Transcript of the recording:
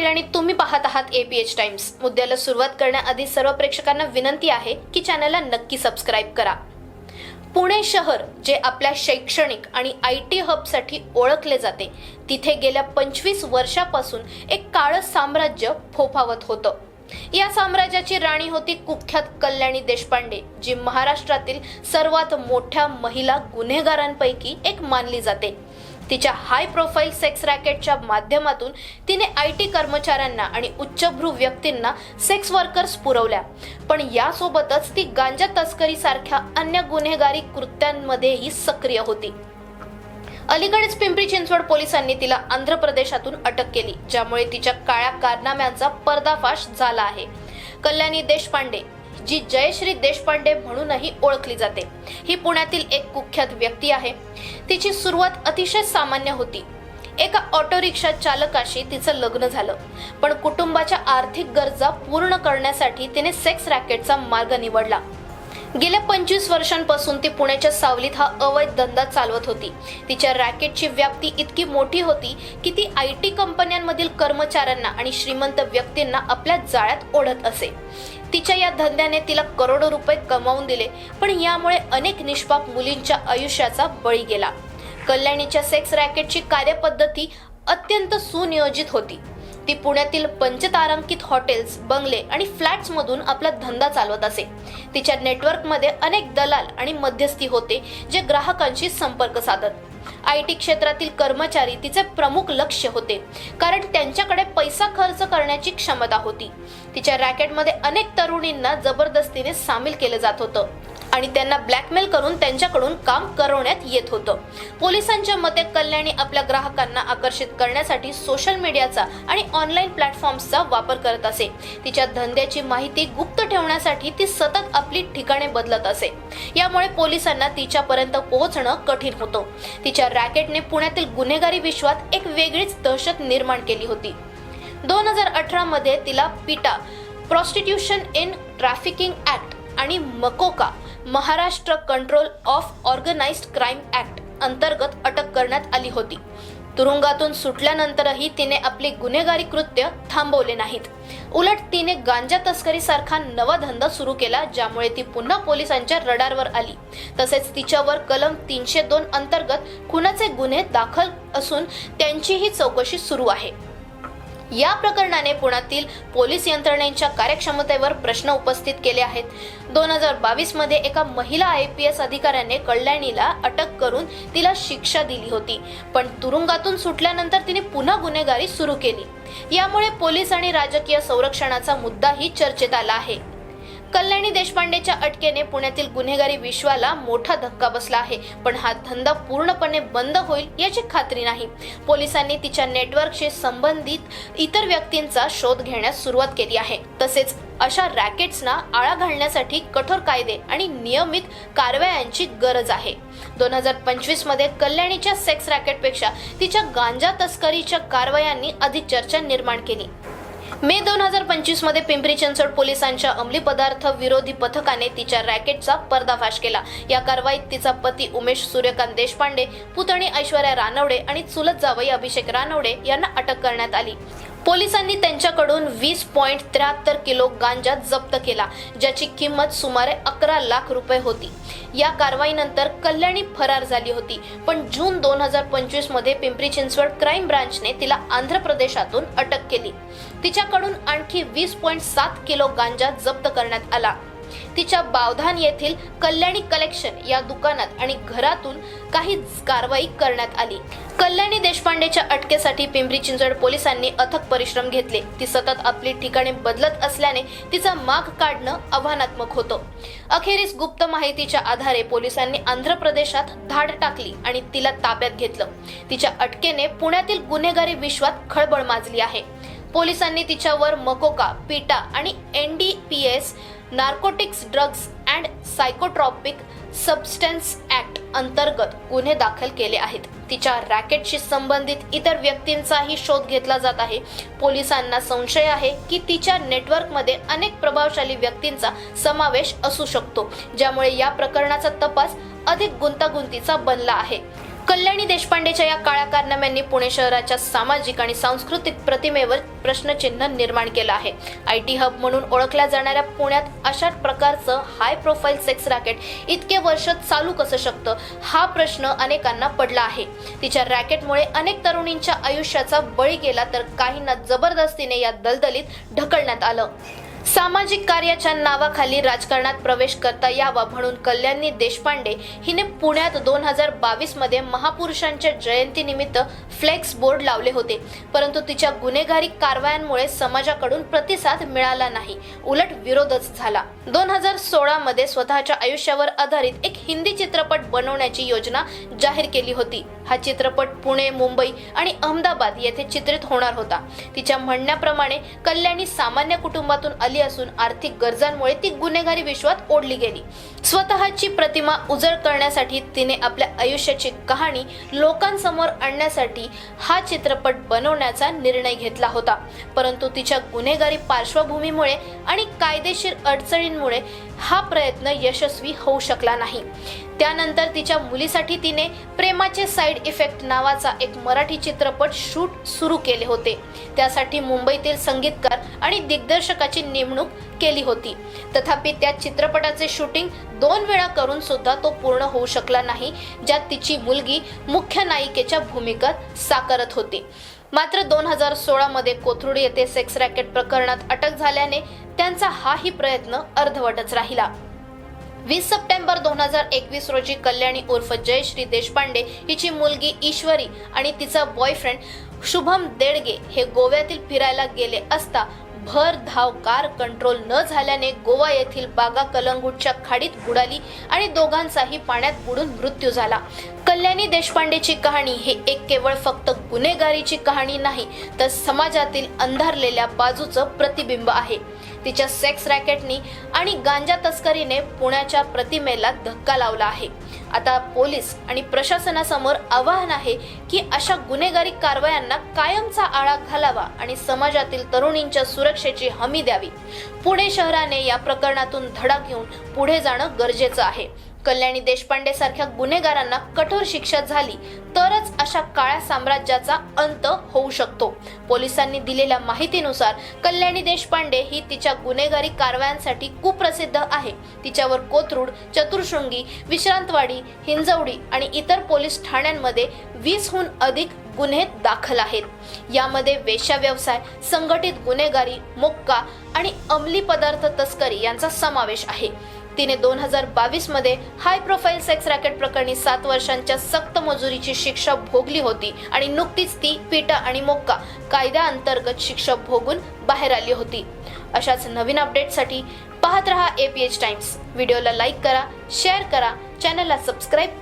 पाटील आणि तुम्ही पाहत आहात एपीएच टाइम्स मुद्द्याला सुरुवात करण्याआधी सर्व प्रेक्षकांना विनंती आहे की चॅनलला नक्की सबस्क्राईब करा. पुणे शहर जे आपल्या शैक्षणिक आणि आय टी हबसाठी ओळखले जाते तिथे गेल्या पंचवीस वर्षापासून एक काळं साम्राज्य फोफावत होतं. या साम्राज्याची राणी होती कुख्यात कल्याणी देशपांडे जी महाराष्ट्रातील सर्वात मोठ्या महिला गुन्हेगारांपैकी एक मानली जाते. तिच्या हाय प्रोफाईल सेक्स रॅकेटच्या माध्यमातून तिने आय टी कर्मचाऱ्यांना आणि उच्चभ्रू व्यक्तींना सेक्स वर्कर्स पुरवल्या. पण यासोबतच ती गांजा तस्करीसारख्या अन्य गुन्हेगारी कृत्यांमध्येही सक्रिय होती. अलीकडेच पिंपरी चिंचवड पोलिसांनी तिला आंध्र प्रदेशातून अटक केली ज्यामुळे तिच्या काळ्या कारनाम्यांचा पर्दाफाश झाला आहे. कल्याणी देशपांडे जी जयश्री देशपांडे म्हणूनही ओळखली जाते. ही पुण्यातील एक कुख्यात व्यक्ती आहे. तिची सुरुवात अतिशय सामान्य होती. एका ऑटो रिक्षा चालकाशी तिचं लग्न झालं. पण कुटुंबाच्या आर्थिक गरजा पूर्ण करण्यासाठी तिने सेक्स रॅकेटचा मार्ग निवडला. गेल्या पंचवीस वर्षांपासून ती पुण्याच्या सावलीत हा अवैध धंदा चालवत होती. तिच्या रॅकेटची व्याप्ती इतकी मोठी होती की ती आय टी कंपन्यांमधील कर्मचाऱ्यांना आणि श्रीमंत व्यक्तींना आपल्या जाळ्यात ओढत असे. तिच्या या धंद्याने तिला करोडो रुपये कमावून दिले पण यामुळे अनेक निष्पाप मुलींच्या आयुष्याचा बळी गेला. कल्याणीच्या सेक्स रॅकेटची कार्यपद्धती अत्यंत सुनियोजित होती. ती पुण्यातील पंचतारांकित हॉटेल्स बंगले आणि फ्लॅट्स मधून आपला धंदा चालवत असे. तिच्या नेटवर्कमध्ये अनेक दलाल आणि मध्यस्थी होते जे ग्राहकांशी संपर्क साधत. आय टी क्षेत्रातील कर्मचारी तिचे प्रमुख लक्ष होते. कारण त्यांच्याकडे पैसा खर्च करण्याची क्षमता होती. तिच्या रॅकेटमध्ये अनेक तरुणींना जबरदस्तीने सामील केलं जात होतं. आणि त्यांना ब्लॅकमेल करून त्यांच्याकडून काम करवण्यात येत होतं. पोलिसांच्या मते कल्याणी आपल्या ग्राहकांना आकर्षित करण्यासाठी सोशल मीडियाचा आणि ऑनलाईन प्लॅटफॉर्म्सचा वापर करत असे. तिच्या धंद्याची माहिती गुप्त ठेवण्यासाठी ती सतत आपली ठिकाणे बदलत असे. यामुळे पोलिसांना तिच्यापर्यंत पोहोचणं कठीण होतं. तिच्या रॅकेटने पुण्यातील गुन्हेगारी विश्वात एक वेगळीच दहशत निर्माण केली होती. दोन हजार अठरामध्ये तिला पिटा प्रॉस्टिट्यूशन इन ट्रॅफिकिंग ॲक्ट आणि MCOCA Maharashtra control of organised crime act अंतर्गत अटक करण्यात आली होती. तुरुंगातून सुटल्यानंतरही तिने आपली गुन्हेगारी कृत्य थांबवले नाहीत. उलट तिने गांजा तस्करी सारखा नवा धंदा सुरू केला ज्यामुळे ती पुन्हा पोलिसांच्या रडारवर आली. तसेच तिच्यावर कलम तीनशे दोन अंतर्गत खुनाचे गुन्हे दाखल असून त्यांचीही चौकशी सुरू आहे. या प्रकरणाने पुण्यातील पोलीस यंत्रणेच्या कार्यक्षमतेवर प्रश्न उपस्थित केले आहेत. दोन हजार बावीसमध्ये एका महिला आय पी एस अधिकाऱ्याने कल्याणीला अटक करून तिला शिक्षा दिली होती पण तुरुंगातून सुटल्यानंतर तिने पुन्हा गुन्हेगारी सुरू केली. यामुळे पोलीस आणि राजकीय संरक्षणाचा मुद्दाही चर्चेत आला आहे. कल्याणी देशपांडेच्या अटकेने पुण्यातील गुन्हेगारी विश्वाला मोठा धक्का बसला आहे पण हा धंदा पूर्णपणे बंद होईल याची खात्री नाही. पोलिसांनी तिच्या नेटवर्कशी संबंधित इतर व्यक्तींचा शोध घेण्यास सुरुवात केली आहे. तसेच अशा रॅकेट्सना आळा घालण्यासाठी कठोर कायदे आणि नियमित कारवायांची गरज आहे. दोन हजार पंचवीसमध्ये कल्याणीच्या सेक्स रॅकेटपेक्षा तिच्या गांजा तस्करीच्या कारवायांनी अधिक चर्चा निर्माण केली. मे दोन हजार पंचवीसमध्ये पिंपरी चिंचवड पोलिसांच्या अंमली पदार्थ विरोधी पथकाने तिच्या रॅकेटचा पर्दाफाश केला. या कारवाईत तिचा पती उमेश सूर्यकांत देशपांडे पुतणी ऐश्वर्या रानवडे आणि चुलत जावई अभिषेक रानवडे यांना अटक करण्यात आली. पोलिसांनी त्यांच्याकडून वीस पॉईंट त्र्याहत्तर किलो गांजा जप्त केला ज्याची किंमत सुमारे अकरा लाख रुपये होती. या कारवाईनंतर कल्याणी फरार झाली होती पण जून दोन हजार पंचवीसमध्ये पिंपरी चिंचवड क्राईम ब्रांचने तिला आंध्र प्रदेशातून अटक केली. तिच्याकडून आणखी वीस पॉईंट सात किलो गांजा जप्त करण्यात आला. तिच्या बावधान येथील कल्याणी कलेक्शन या दुकानात आणि घरातून काही कारवाई करण्यात आली. कल्याणी देशपांडेच्या अटकेसाठी पिंपरी चिंचवड पोलिसांनी अथक परिश्रम घेतले. ती सतत आपली ठिकाणे बदलत असल्याने तिचा माग काढणं आव्हानात्मक होतं. अखेरीस गुप्त माहितीच्या आधारे पोलिसांनी आंध्र प्रदेशात धाड टाकली आणि तिला ताब्यात घेतलं. तिच्या अटकेने पुण्यातील गुन्हेगारी विश्वात खळबळ माजली आहे. पोलिसांनी तिच्यावर मकोका पिटा आणि N D P S narcotics drugs and psychotropic substance act अंतर्गत गुन्हे दाखल केले आहेत. तिच्या रॅकेटशी संबंधित इतर व्यक्तींचाही शोध घेतला जात आहे. पोलिसांना संशय आहे की तिच्या नेटवर्कमध्ये अनेक प्रभावशाली व्यक्तींचा समावेश असू शकतो ज्यामुळे या प्रकरणाचा तपास अधिक गुंतागुंतीचा बनला आहे. कल्याणी देशपांडेच्या या काळ्या कारनाम्यांनी पुणे शहराच्या सामाजिक आणि सांस्कृतिक प्रतिमेवर प्रश्नचिन्ह निर्माण केलं आहे. आय टी हब म्हणून ओळखल्या जाणाऱ्या पुण्यात अशा प्रकारचं हाय प्रोफाईल सेक्स रॅकेट इतके वर्ष चालू कसं शकतं? हा प्रश्न अनेकांना पडला आहे. तिच्या रॅकेटमुळे अनेक तरुणींच्या आयुष्याचा बळी गेला तर काहींना जबरदस्तीने या दलदलीत ढकलण्यात आलं. सामाजिक कार्याच्या नावाखाली राजकारणात प्रवेश करता यावा म्हणून कल्याणी देशपांडे हिने पुण्यात दोन हजार बावीसमध्ये महापुरुषांच्या जयंतीनिमित्त फ्लेक्स बोर्ड लावले होते. परंतु तिच्या गुन्हेगारी कारवायांमुळे समाजाकडून प्रतिसाद मिळाला नाही. उलट विरोधच झाला. दोन हजार सोळा मध्ये स्वतःच्या आयुष्यावर आधारित एक हिंदी चित्रपट बनवण्याची योजना जाहीर केली होती. हा चित्रपट पुणे मुंबई आणि अहमदाबाद येथे चित्रित होणार होता. तिच्या म्हणण्याप्रमाणे कल्याणी सामान्य कुटुंबातून आली असून आर्थिक गरजांमुळे ती गुन्हेगारी विश्वात ओढली गेली. स्वतःची प्रतिमा उजळ करण्यासाठी तिने आपल्या आयुष्याची कहाणी लोकांसमोर आणण्यासाठी हा चित्रपट बनवण्याचा निर्णय घेतला होता. परंतु तिच्या गुन्हेगारी पार्श्वभूमीमुळे आणि कायदेशीर अडचणींमुळे हा प्रयत्न यशस्वी होऊ शकला नाही. त्यानंतर तिच्या मुलीसाठी तिने प्रेमाचे साईड इफेक्ट नावाचा एक मराठी चित्रपट शूट सुरू केले होते. त्यासाठी मुंबईतील संगीतकार आणि दिग्दर्शकाची नेमणूक केली होती. तथापि त्या चित्रपटाचे शूटिंग दोन वेळा करून सुद्धा तो पूर्ण होऊ शकला नाही ज्यात तिची मुलगी मुख्य नायिकेच्या भूमिकेत साकारत होती. मात्र दोन हजार सोळामध्ये कोथरूड येथे सेक्स रॅकेट प्रकरणात अटक झाल्याने त्यांचा हाही प्रयत्न अर्धवटच राहिला. वीस सप्टेंबर दोन हजार एकवीस रोजी कल्याणी उर्फ जयश्री देशपांडे हिची मुलगी ईश्वरी आणि तिचा बॉयफ्रेंड शुभम देडगे हे गोव्यातील फिरायला गेले असता भर धाव कार कंट्रोल न झाल्याने गोवा येथील बागा कलंगूटच्या खाडीत बुडाली आणि दोघांचाही पाण्यात बुडून मृत्यू झाला. कल्याणी देशपांडेची कहाणी ही एक केवळ फक्त गुन्हेगारीची कहाणी नाही तर समाजातील अंधारलेल्या बाजूचं प्रतिबिंब आहे. तिच्या सेक्स रॅकेटनी आणि गांजा तस्करीने पुण्याच्या प्रतिमेला धक्का लावला आहे. आता पोलीस आणि प्रशासनासमोर आवाहन आहे की अशा गुन्हेगारी कारवायांना कायमचा आळा घालावा आणि समाजातील तरुणींच्या सुरक्षेची हमी द्यावी. पुणे शहराने या प्रकरणातून धडा घेऊन पुढे जाणं गरजेचं आहे. कल्याणी देशपांडे सारख्या गुन्हेगारांना कठोर शिक्षा झाली तरच अशा काळ्या साम्राज्याचा अंत होऊ शकतो. पोलिसांनी दिलेल्या माहितीनुसार कल्याणी देशपांडे ही तिच्या गुन्हेगारी कारवायांसाठी कुप्रसिद्ध आहे. तिच्यावर कोथरूड चतुर्शृंगी विश्रांतवाडी हिंजवडी आणि इतर पोलीस ठाण्यांमध्ये वीसहून अधिक गुन्हे दाखल आहेत. यामध्ये वेश्या व्यवसाय संघटित गुन्हेगारी मोक्का आणि अंमली पदार्थ तस्करी यांचा समावेश आहे. तिने दोन हजार बावीसमध्ये हाय प्रोफाईल सेक्स रॅकेट प्रकरणी सात वर्षांच्या सक्त मजुरीची शिक्षा भोगली होती आणि नुकतीच ती पिटा आणि मोक्का कायद्याअंतर्गत शिक्षा भोगून बाहेर आली होती. अशाच नवीन अपडेटसाठी पाहत रहा एपीएच टाइम्स व्हिडिओला लाईक करा शेअर करा चॅनलला सबस्क्राईब